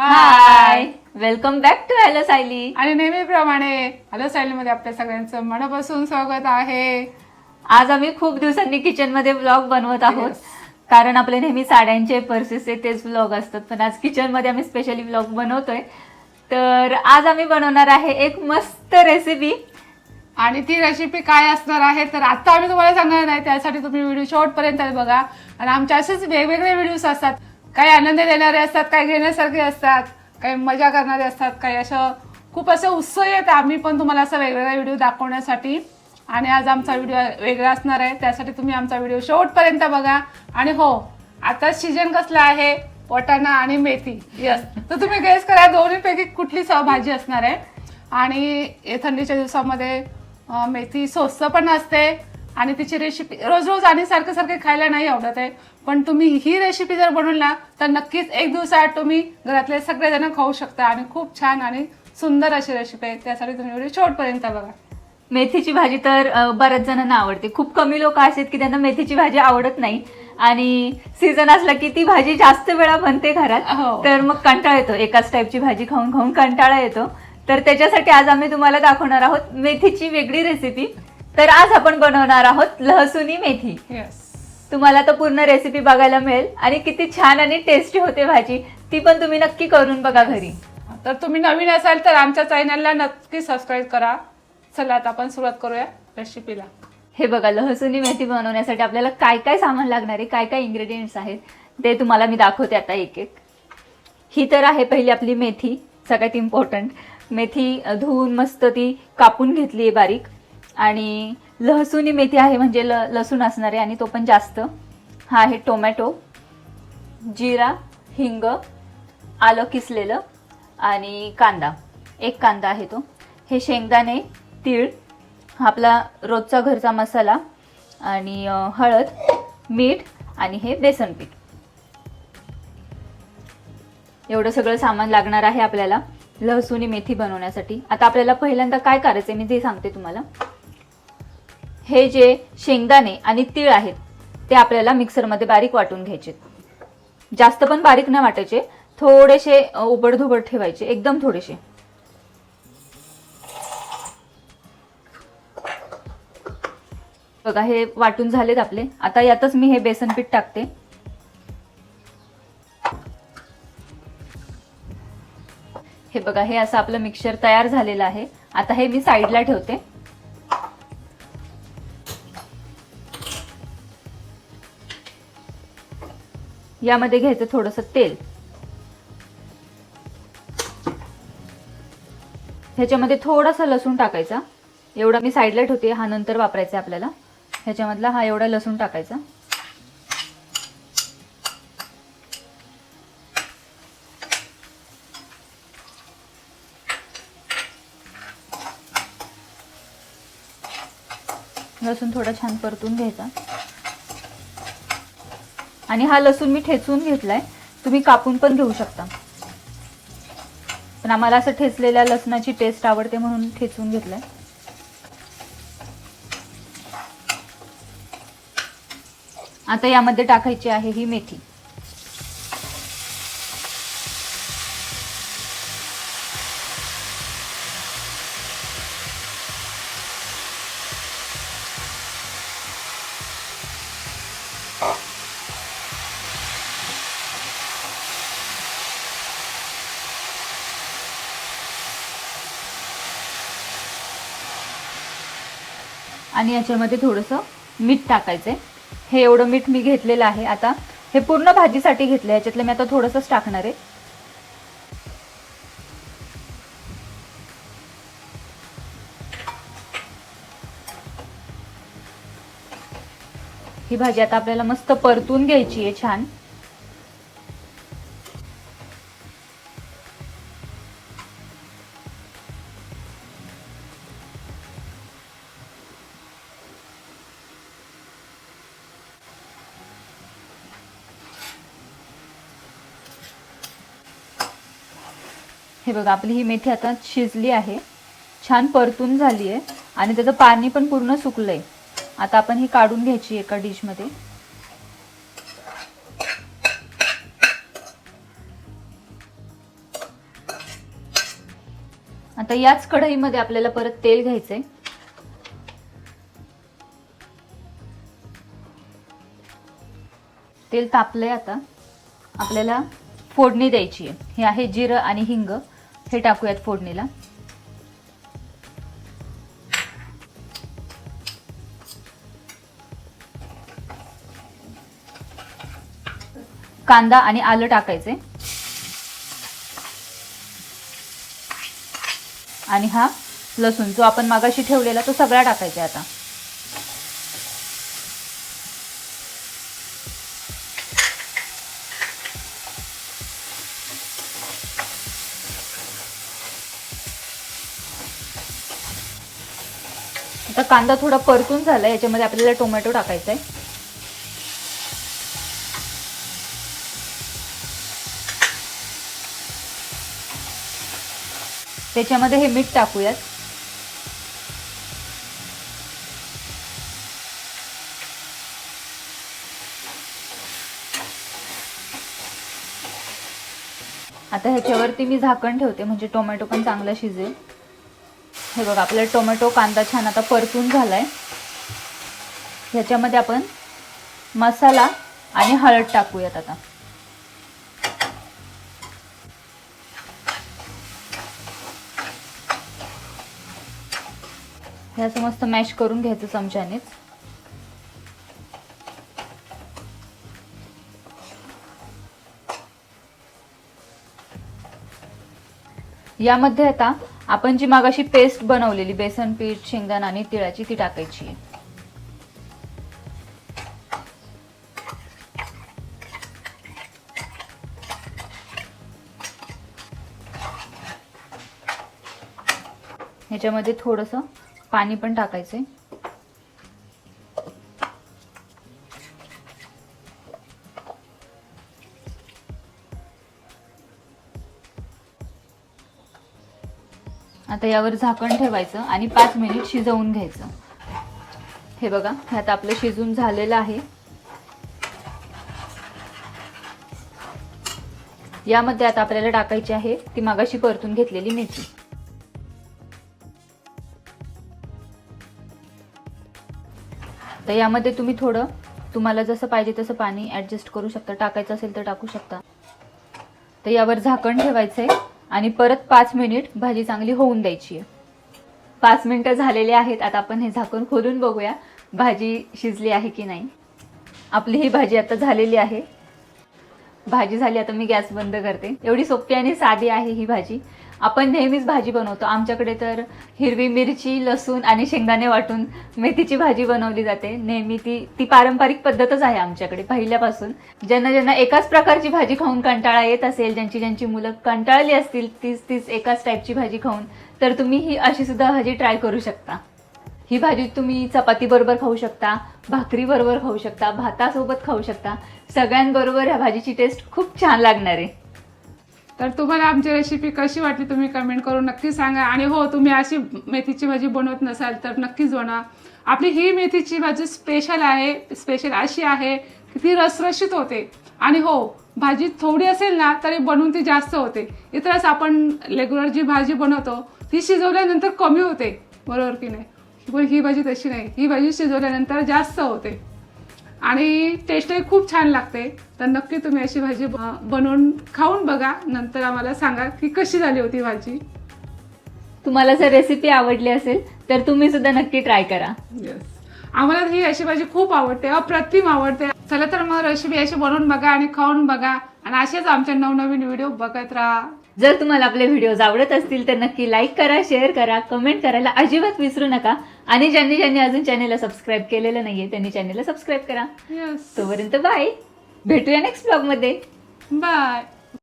Hi welcome back to hello Sayali आणि नेहमीप्रमाणे hello मध्ये आपल्या सगळ्यांचं मनापासून स्वागत आहे. आज आम्ही खूप दिवसांनी किचनमध्ये ब्लॉग बनवत आहोत. कारण आपले नेहमी साड्यांचे पर्सेसचे तेच ब्लॉग असतात. पण आज किचनमध्ये आम्ही स्पेशली ब्लॉग बनवतोय. तर आज आम्ही बनवणार आहे एक मस्त रेसिपी आणि ती रेसिपी काय असणार आहे तर आता आम्ही तुम्हाला सांगणार नाही. त्यासाठी तुम्ही व्हिडिओ शेवटपर्यंत बघा. आणि आमचे असेच वेगवेगळे व्हिडिओज असतात. काही आनंद देणारे असतात काही घेण्यासारखे असतात काही मजा करणारे असतात काही असं खूप असं उत्सव येत आम्ही पण तुम्हाला असं वेगवेगळा व्हिडिओ दाखवण्यासाठी. आणि आज आमचा व्हिडिओ वेगळा असणार आहे. त्यासाठी तुम्ही आमचा व्हिडिओ शेवटपर्यंत बघा. आणि हो आता सीजन कसला आहे? वाटाणा आणि मेथी. यस तर तुम्ही गेस करा दोन्हीपैकी कुठली भाजी असणार आहे? आणि थंडीच्या दिवसामध्ये मेथी स्वस्त पण असते. आणि तिची रेसिपी रोज रोज आणि सारखं सारखं खायला नाही आवडत आहे. पण तुम्ही ही रेसिपी जर बनवली तर नक्कीच एक दिवसाआड तुम्ही घरातले सगळेजण खाऊ शकता आणि खूप छान आणि सुंदर अशी रेसिपी आहे. त्यासाठी तुम्ही व्हिडिओ शेवटपर्यंत बघा. मेथीची भाजी तर बऱ्याच जणांना आवडते. खूप कमी लोक आहेत की त्यांना मेथीची भाजी आवडत नाही. आणि सीझन असला की ती भाजी जास्त वेळा बनते घरात. हो. तर मग कंटाळा येतो. एकाच टाईपची भाजी खाऊन खाऊन कंटाळा येतो. तर त्याच्यासाठी आज आम्ही तुम्हाला दाखवणार आहोत मेथीची वेगळी रेसिपी तर आज आपण बनवणार आहोत लहसुनी मेथी. येस तुम्हाला तर पूर्ण रेसिपी बघायला मिळेल आणि किती छान आणि टेस्टी होते भाजी. ती पण तुम्ही नक्की करून बघा घरी. तर तुम्ही नवीन असाल तर आमच्या चॅनलला नक्की सबस्क्राईब करा. चला आता आपण सुरुवात करूया रेसिपीला हे बघा लहसुनी मेथी बनवण्यासाठी आपल्याला काय काय सामान लागणार आहे काय काय इंग्रेडियंट्स आहेत ते तुम्हाला मी दाखवते आता एक एक. ही तर आहे पहिली आपली मेथी सगळ्यात इम्पॉर्टंट मेथी धुवून मस्त ती कापून घेतली आहे बारीक. आणि लहसुनी मेथी आहे म्हणजे ल लसूण असणार आहे आणि तो पण जास्त. हा आहे टोमॅटो जिरा हिंग आलं किसलेलं आणि कांदा. एक कांदा आहे तो. हे शेंगदाणे तीळ हा आपला रोजचा घरचा मसाला आणि हळद मीठ आणि हे बेसन पीठ. एवढं सगळं सामान लागणार आहे आपल्याला लहसुनी मेथी बनवण्यासाठी. आता आपल्याला पहिल्यांदा काय करायचं मी ते सांगते तुम्हाला. हे जे शेंगदाणे आणि तीळ आहेत ते आपल्याला मिक्सरमध्ये बारीक वाटून घ्यायचे. जास्त पण बारीक नाही वाटायचे थोडेसे अ, उबडधुबड ठेवायचे एकदम थोडेसे. बघा हे वाटून झालेत आपले. आता यातच मी हे बेसन पीठ टाकते. हे बघा हे असं आपलं मिक्सर तयार झालेलं आहे. आता हे मी साईडला ठेवते. यामध्ये घ्यायचं थोडंसं तेल. ह्याच्यामध्ये थोडासा लसूण टाकायचा. एवढा मी साईडला ठेवते हा नंतर वापरायचा आहे आपल्याला. ह्याच्यामधला हा एवढा लसूण टाकायचा. लसूण थोडा छान परतून घ्यायचा. आणि हा लसूण मी ठेचून घेतलाय. तुम्ही कापून पण घेऊ शकता. पण आम्हाला असं ठेचलेल्या लसणाची टेस्ट आवडते म्हणून ठेचून घेतलंय. आता यामध्ये टाकायची आहे ही मेथी. आणि याच्यामध्ये थोडंसं मीठ टाकायचं आहे हे एवढं मीठ मी घेतलेलं आहे आता. हे पूर्ण भाजीसाठी घेतलं याच्यातलं मी आता थोडंसंच टाकणार आहे. ही भाजी आता आपल्याला मस्त परतून घ्यायची आहे छान. हे बघा आपली ही मेथी आता शिजली आहे. छान परतून झाली आहे आणि त्याचं पाणी पण पूर्ण सुकलंय. आता आपण ही काढून घ्यायची एका डिशमध्ये. आता याच कढईमध्ये आपल्याला परत तेल घ्यायचंय. तेल तापलंय आता. आपल्याला फोडणी द्यायची आहे हे आहे जिरं आणि हिंग. हे टाकूयात फोडणीला. कांदा आणि आलं टाकायचे. आणि हा लसूण जो आपण मागाशी ठेवलेला तो सगळा टाकायचा आता. आता कांदा थोडा परतून झाला याच्यामध्ये आपल्याला टोमॅटो टाकायचा आहे त्याच्यामध्ये हे मीठ टाकूयात. आता ह्याच्यावरती मी झाकण ठेवते म्हणजे टोमॅटो पण चांगला शिजेल. हे बघा आपला टोमॅटो कांदा छान आता परतून झालाय. ह्याच्यामध्ये आपण मसाला आणि हळद टाकूयात आता. हे असं मस्त मॅश करून घ्यायचं चमच्यानेच. यामध्ये आता आपण जी मागाशी पेस्ट बनवलेली बेसन पीठ शेंगदाणा आणि तिळाची ती टाकायची आहे. ह्याच्यामध्ये थोडंसं पाणी पण टाकायचं आहे आता यावर झाकण ठेवायचं आणि पाच मिनिट शिजवून घ्यायचं. हे बघा हे आता आपलं शिजून झालेलं आहे. यामध्ये आता आपल्याला टाकायची आहे ती मागाशी परतून घेतलेली मेथी. तर यामध्ये तुम्ही थोडं तुम्हाला जसं पाहिजे तसं पाणी ॲडजस्ट करू शकता. टाकायचं असेल तर टाकू शकता. तर यावर झाकण ठेवायचं आहे आणि परत पाच मिनिट भाजी चांगली होऊन द्यायची आहे. पाच मिनिटं झालेली आहेत आता आपण हे झाकण खोलून बघूया भाजी शिजली आहे की नाही. आपली ही भाजी आता झालेली आहे. भाजी झाली आता मी गॅस बंद करते. एवढी सोपी आणि साधी आहे ही भाजी. आपण नेहमीच भाजी बनवतो. आमच्याकडे तर हिरवी मिरची लसूण आणि शेंगदाणे वाटून मेथीची भाजी बनवली जाते. नेहमी ती ती पारंपरिक पद्धतच आहे आमच्याकडे. पहिल्यापासून ज्यांना ज्यांना एकाच प्रकारची भाजी खाऊन कंटाळा येत असेल ज्यांची ज्यांची मुलं कंटाळली असतील तीच तीच एकाच टाईपची भाजी खाऊन तर तुम्ही ही अशी सुद्धा भाजी ट्राय करू शकता. ही भाजी तुम्ही चपाती बरोबर खाऊ शकता भाकरी बरोबर खाऊ शकता भातासोबत खाऊ शकता. सगळ्यांबरोबर ह्या भाजीची टेस्ट खूप छान लागणार आहे. तर तुम्हाला आमची रेसिपी कशी वाटली तुम्ही कमेंट करून नक्की सांगा. आणि हो तुम्ही अशी मेथीची भाजी बनवत नसाल तर नक्कीच बनवा. आपली ही मेथीची भाजी स्पेशल आहे स्पेशल अशी आहे की ती रसरशीत होते. आणि हो भाजी थोडी असेल ना तरी बनवून ती जास्त होते. इतरच आपण रेग्युलर जी भाजी बनवतो ती शिजवल्यानंतर कमी होते. बरोबर की नाही? पण ही भाजी तशी नाही. ही भाजी शिजवल्यानंतर जास्त होते. आणि टेस्टही खूप छान लागते. तर नक्की तुम्ही अशी भाजी बनवून खाऊन बघा. नंतर आम्हाला सांगा की कशी झाली होती भाजी. तुम्हाला जर रेसिपी आवडली असेल तर तुम्ही सुद्धा नक्की ट्राय करा. आम्हाला ही अशी भाजी खूप आवडते अप्रतिम आवडते. चला तर मग रेसिपी अशी बनवून बघा आणि खाऊन बघा. आणि असेच आमचे नवनवीन व्हिडिओ बघत राहा. जर तुम्हाला आपले व्हिडिओज आवडत असतील तर नक्की लाईक करा शेअर करा कमेंट करायला अजिबात विसरू नका. आणि ज्यांनी ज्यांनी अजून चॅनेलला सबस्क्राईब केलेलं नाहीये त्यांनी चॅनेलला सबस्क्राईब करा. तोपर्यंत बाय भेटूया नेक्स्ट ब्लॉगमध्ये बाय